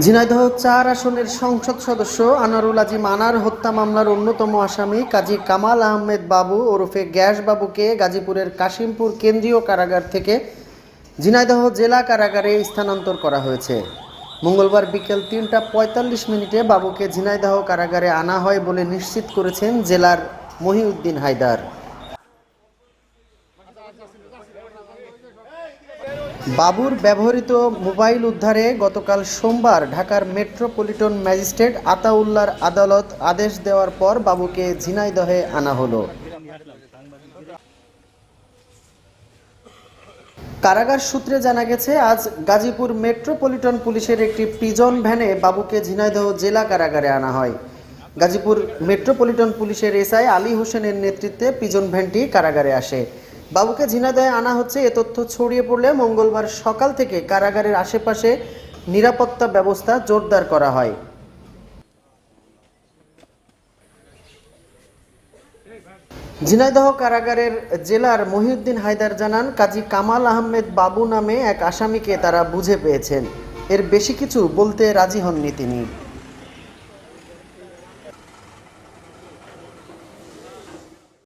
ঝিনাইদহ চার আসনের সংসদ সদস্য আনারুল আজিম আনার হত্যা মামলার অন্যতম আসামি কাজী কামাল আহমেদ বাবু ওরফে গ্যাস বাবুকে গাজীপুরের কাশিমপুর কেন্দ্রীয় কারাগার থেকে ঝিনাইদহ জেলা কারাগারে স্থানান্তর করা হয়েছে। মঙ্গলবার বিকেল তিনটা পঁয়তাল্লিশ মিনিটে বাবুকে ঝিনাইদহ কারাগারে আনা হয় বলে নিশ্চিত করেছেন জেলার মহিউদ্দিন হায়দার। বাবুর ব্যবহৃত মোবাইল উদ্ধারে গতকাল সোমবার ঢাকার মেট্রোপলিটন ম্যাজিস্ট্রেট আতাউল্লার আদালত আদেশ দেওয়ার পর বাবুকে ঝিনাইদহে আনা হলো। কারাগার সূত্রে জানা গেছে, আজ গাজীপুর মেট্রোপলিটন পুলিশের একটি প্রিজন ভ্যানে বাবুকে ঝিনাইদহ জেলা কারাগারে আনা হয়। গাজীপুর মেট্রোপলিটন পুলিশের এসআই আলী হোসেনের নেতৃত্বে প্রিজন ভ্যানটি কারাগারে আসে। বাবুকে ঝিনাইদহে আনা হচ্ছে, এ তথ্য ছড়িয়ে পড়লে মঙ্গলবার সকাল থেকে কারাগারের আশেপাশে নিরাপত্তা ব্যবস্থা জোরদার করা হয়। ঝিনাইদহ কারাগারের জেলার মহিউদ্দিন হায়দার জানান, কাজী কামাল আহমেদ বাবু নামে এক আসামিকে তারা বুঝে পেয়েছেন। এর বেশি কিছু বলতে রাজি হননি তিনি।